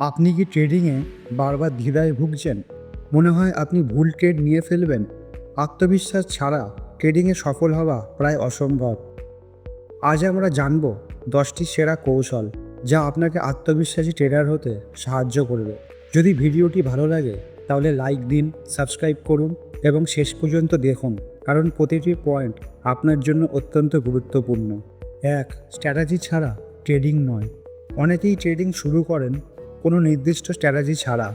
আপনি কি ট্রেডিংয়ে বারবার দ্বিধায় ভুগছেন? মনে হয় আপনি ভুল ট্রেড নিয়ে ফেলবেন। আত্মবিশ্বাস ছাড়া ট্রেডিংয়ে সফল হওয়া প্রায় অসম্ভব। আজ আমরা জানব দশটি সেরা কৌশল যা আপনাকে আত্মবিশ্বাসী ট্রেডার হতে সাহায্য করবে। যদি ভিডিওটি ভালো লাগে, তাহলে লাইক দিন সাবস্ক্রাইব করুন এবং শেষ পর্যন্ত দেখুন, কারণ প্রতিটি পয়েন্ট আপনার জন্য অত্যন্ত গুরুত্বপূর্ণ। এক স্ট্র্যাটাজি ছাড়া ট্রেডিং নয়। অনেকেই ট্রেডিং শুরু করেন কোনো নির্দিষ্ট স্ট্র্যাটাজি ছাড়া।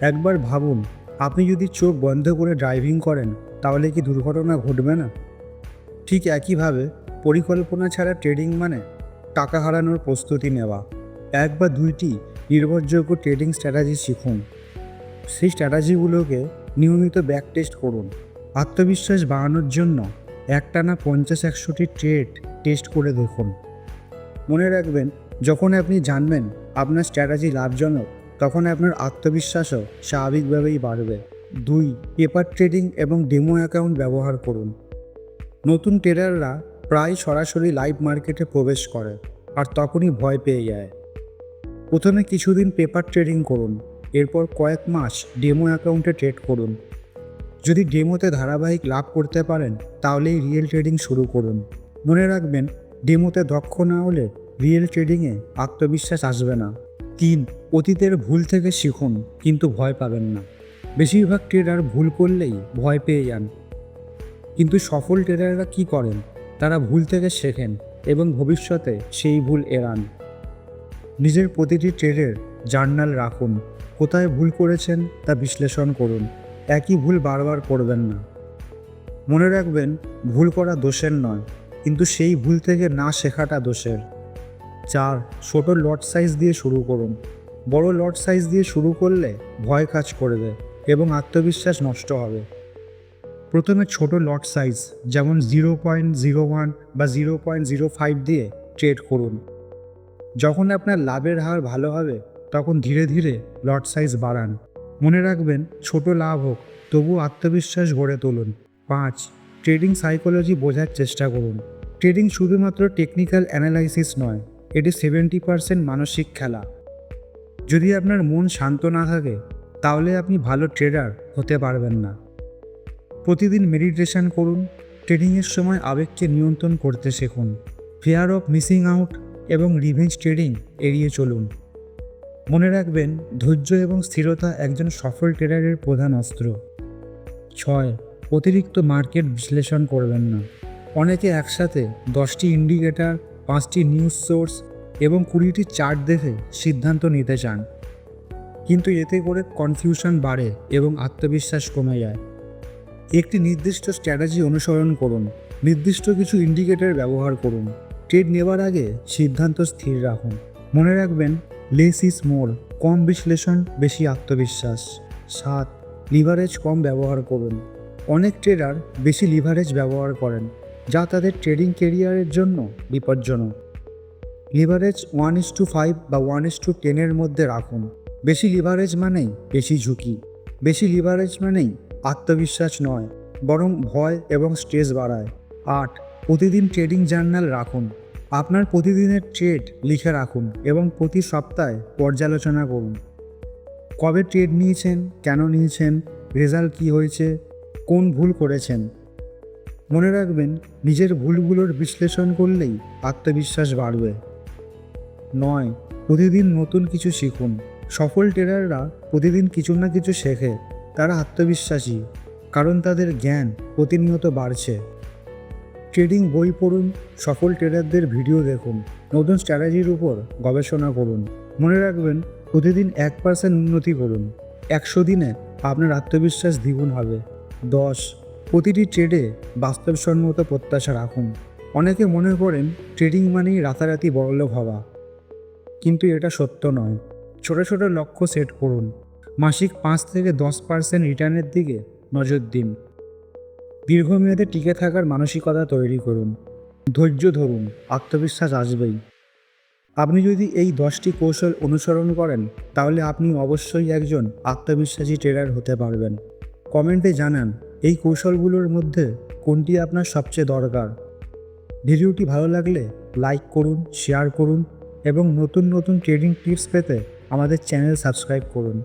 একবার ভাবুন, আপনি যদি চোখ বন্ধ করে ড্রাইভিং করেন, তাহলে কি দুর্ঘটনা ঘটবে না? ঠিক একইভাবে, পরিকল্পনা ছাড়া ট্রেডিং মানে টাকা হারানোর প্রস্তুতি নেওয়া। এক বা দুইটি নির্ভরযোগ্য ট্রেডিং স্ট্র্যাটাজি শিখুন। সেই স্ট্র্যাটাজিগুলোকে নিয়মিত ব্যাক টেস্ট করুন। আত্মবিশ্বাস বাড়ানোর জন্য একটানা পঞ্চাশ একশোটি ট্রেড টেস্ট করে দেখুন। মনে রাখবেন, যখন আপনি জানবেন আপনার স্ট্র্যাটাজি লাভজনক তখন আপনার আত্মবিশ্বাসও স্বাভাবিকভাবেই বাড়বে। দুই পেপার ট্রেডিং এবং ডেমো অ্যাকাউন্ট ব্যবহার করুন। নতুন ট্রেডাররা প্রায় সরাসরি লাইভ মার্কেটে প্রবেশ করে, আর তখনই ভয় পেয়ে যায়। প্রথমে কিছুদিন পেপার ট্রেডিং করুন, এরপর কয়েক মাস ডেমো অ্যাকাউন্টে ট্রেড করুন। যদি ডেমোতে ধারাবাহিক লাভ করতে পারেন, তাহলেই রিয়েল ট্রেডিং শুরু করুন। মনে রাখবেন ডেমোতে দক্ষ না হলে রিয়েল ট্রেডিংয়ে আত্মবিশ্বাস আসবে না। তিন, অতীতের ভুল থেকে শিখুন, কিন্তু ভয় পাবেন না। বেশিরভাগ ট্রেডার ভুল করলেই ভয় পেয়ে যান। কিন্তু সফল ট্রেডাররা কি করেন? তারা ভুল থেকে শেখেন এবং ভবিষ্যতে সেই ভুল এড়ান। নিজের প্রতিটি ট্রেডের জার্নাল রাখুন, কোথায় ভুল করেছেন তা বিশ্লেষণ করুন, একই ভুল বারবার করবেন না। মনে রাখবেন, ভুল করা দোষের নয়, কিন্তু সেই ভুল থেকে না শেখাটা দোষের। চার, ছোট লট সাইজ দিয়ে শুরু করুন। বড় লট সাইজ দিয়ে শুরু করলে ভয় কাজ করবে এবং আত্মবিশ্বাস নষ্ট হবে। প্রথমে ছোট লট সাইজ যেমন জিরো পয়েন্ট জিরো ওয়ান বা জিরো পয়েন্ট জিরো ফাইভ দিয়ে ট্রেড করুন। যখন আপনার লাভের হার ভালো হবে, তখন ধীরে ধীরে লট সাইজ বাড়ান। মনে রাখবেন, ছোট লাভ হোক, তবু আত্মবিশ্বাস গড়ে তুলুন। পাঁচ ট্রেডিং সাইকোলজি বোঝার চেষ্টা করুন। ট্রেডিং শুধুমাত্র টেকনিক্যাল অ্যানালাইসিস নয় এটি সেভেন্টি পার্সেন্ট মানসিক খেলা। যদি আপনার মন শান্ত না থাকে, তাহলে আপনি ভালো ট্রেডার হতে পারবেন না। প্রতিদিন মেডিটেশন করুন ট্রেডিংয়ের সময় আবেগকে নিয়ন্ত্রণ করতে শিখুন ফেয়ার অফ মিসিং আউট এবং রিভেঞ্জ ট্রেডিং এড়িয়ে চলুন। মনে রাখবেন, ধৈর্য এবং স্থিরতা একজন সফল ট্রেডারের প্রধান অস্ত্র। ছয়, অতিরিক্ত মার্কেট বিশ্লেষণ করবেন না। অনেকে একসাথে দশটি ইন্ডিকেটার পাঁচটি নিউজ সোর্স এবং কুড়িটি চার্ট দেখে সিদ্ধান্ত নিতে চান। কিন্তু এতে করে কনফিউশন বাড়ে এবং আত্মবিশ্বাস কমে যায়। একটি নির্দিষ্ট স্ট্র্যাটেজি অনুসরণ করুন, নির্দিষ্ট কিছু ইন্ডিকেটর ব্যবহার করুন ট্রেড নেবার আগে সিদ্ধান্ত স্থির রাখুন। মনে রাখবেন লেস ইজ মোর কম বিশ্লেষণ, বেশি আত্মবিশ্বাস। সাত লিভারেজ কম ব্যবহার করুন। অনেক ট্রেডার বেশি লিভারেজ ব্যবহার করেন। যা তাদের ট্রেডিং কেরিয়ারের জন্য বিপজ্জনক। Leverage one is to five বা ওয়ান ইস টু টেনের মধ্যে রাখুন। বেশি লিভারেজ মানেই বেশি ঝুঁকি। বেশি লিভারেজ মানেই আত্মবিশ্বাস নয়, বরং ভয় এবং স্ট্রেস বাড়ায়। আট, প্রতিদিন ট্রেডিং জার্নাল রাখুন। আপনার প্রতিদিনের ট্রেড লিখে রাখুন এবং প্রতি সপ্তাহে পর্যালোচনা করুন। কবে ট্রেড নিয়েছেন, কেন নিয়েছেন রেজাল্ট কী হয়েছে, কোন ভুল করেছেন? মনে রাখবেন, নিজের ভুলগুলোর বিশ্লেষণ করলেই আত্মবিশ্বাস বাড়বে। নয়, প্রতিদিন নতুন কিছু শিখুন। সফল ট্রেডাররা প্রতিদিন কিছু না কিছু শেখে, তারা আত্মবিশ্বাসী, কারণ তাদের জ্ঞান প্রতিনিয়ত বাড়ছে। ট্রেডিং বই পড়ুন, সফল ট্রেডারদের ভিডিও দেখুন, নতুন স্ট্র্যাটেজির উপর গবেষণা করুন। মনে রাখবেন, প্রতিদিন এক পার্সেন্ট উন্নতি করুন। একশো দিনে আপনার আত্মবিশ্বাস দ্বিগুণ হবে। দশ প্রতিটি ট্রেডে বাস্তবসম্মত প্রত্যাশা রাখুন। অনেকে মনে করেন ট্রেডিং মানেই রাতারাতি বড়লোক হওয়া। কিন্তু এটা সত্য নয়। ছোট ছোট লক্ষ্য সেট করুন। মাসিক পাঁচ থেকে দশ পার্সেন্ট রিটার্নের দিকে নজর দিন। দীর্ঘমেয়াদে টিকে থাকার মানসিকতা তৈরি করুন। ধৈর্য ধরুন। আত্মবিশ্বাস আসবেই। আপনি যদি এই দশটি কৌশল অনুসরণ করেন, তাহলে আপনি অবশ্যই একজন আত্মবিশ্বাসী ট্রেডার হতে পারবেন। কমেন্টে জানান এই কৌশলগুলোর মধ্যে কোনটি আপনার সবচেয়ে দরকার? ভিডিওটি ভালো লাগলে লাইক করুন শেয়ার করুন এবং নতুন নতুন ট্রেডিং টিপস পেতে আমাদের চ্যানেল সাবস্ক্রাইব করুন।